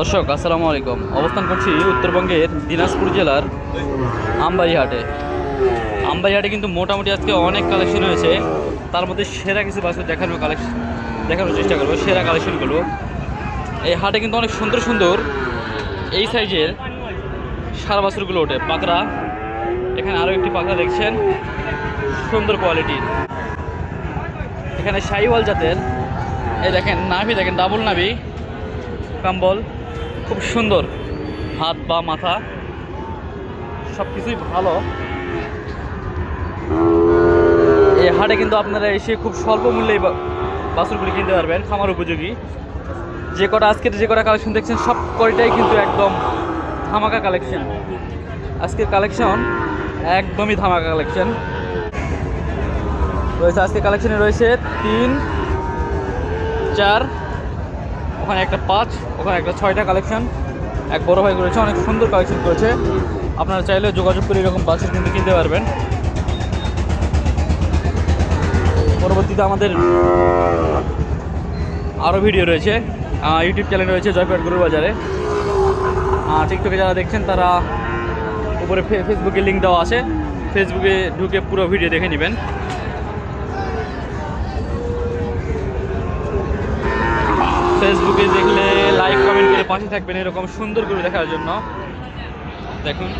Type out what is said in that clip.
দর্শক, আসসালামু আলাইকুম। অবস্থান করছি উত্তরবঙ্গের দিনাজপুর জেলার আমবাইহাটে আমবাইহাটে কিন্তু মোটামুটি আজকে অনেক কালেকশন হয়েছে। তার মধ্যে সেরা কিছু বাছুর দেখানোর কালেকশন দেখানোর চেষ্টা করব, সেরা কালেকশনগুলো। এই হাটে কিন্তু অনেক সুন্দর সুন্দর এই সাইজের সার বাছুরগুলো ওঠে। পাকড়া, এখানে আরও একটি পাকড়া দেখছেন, সুন্দর কোয়ালিটির এখানে শাহিওয়াল জাতের, এই দেখেন, নাভি দেখেন, ডাবল নাভি, কাম্বল। খুব সুন্দর। হাত বা মাথা সব কিছুই ভালো। এই হাটে কিন্তু আপনারা এসে খুব স্বল্প মূল্যে বাছুরগুলি কিনতে পারবেন, খামার উপযোগী। যে কটা আজকের যে কটা কালেকশন দেখছেন, সব কয়টাই কিন্তু একদম ধামাকা কালেকশন আজকের কালেকশন একদমই ধামাকা কালেকশন রয়েছে আজকের কালেকশনে রয়েছে তিন, চার ওখানে একটা পাঁচ, ওখানে একটা ছয়টা কালেকশন এক বড় ভাই করেছে, অনেক সুন্দর কালেকশন করেছে। আপনারা চাইলে যোগাযোগ করে এরকম বাসের কিন্তু কিনতে পারবেন। পরবর্তীতে আমাদের আরও ভিডিও রয়েছে। ইউটিউব চ্যানেল রয়েছে জয়পেট গরুর বাজারে। টিকটকে যারা দেখছেন, তারা উপরে ফেসবুকে লিঙ্ক দেওয়া আছে। ফেসবুকে ঢুকে পুরো ভিডিও দেখে নেবেন। ফেসবুকে দেখলে লাইক কমেন্ট করে পাশে থাকবেন এরকম সুন্দর করে দেখার জন্য। দেখুন।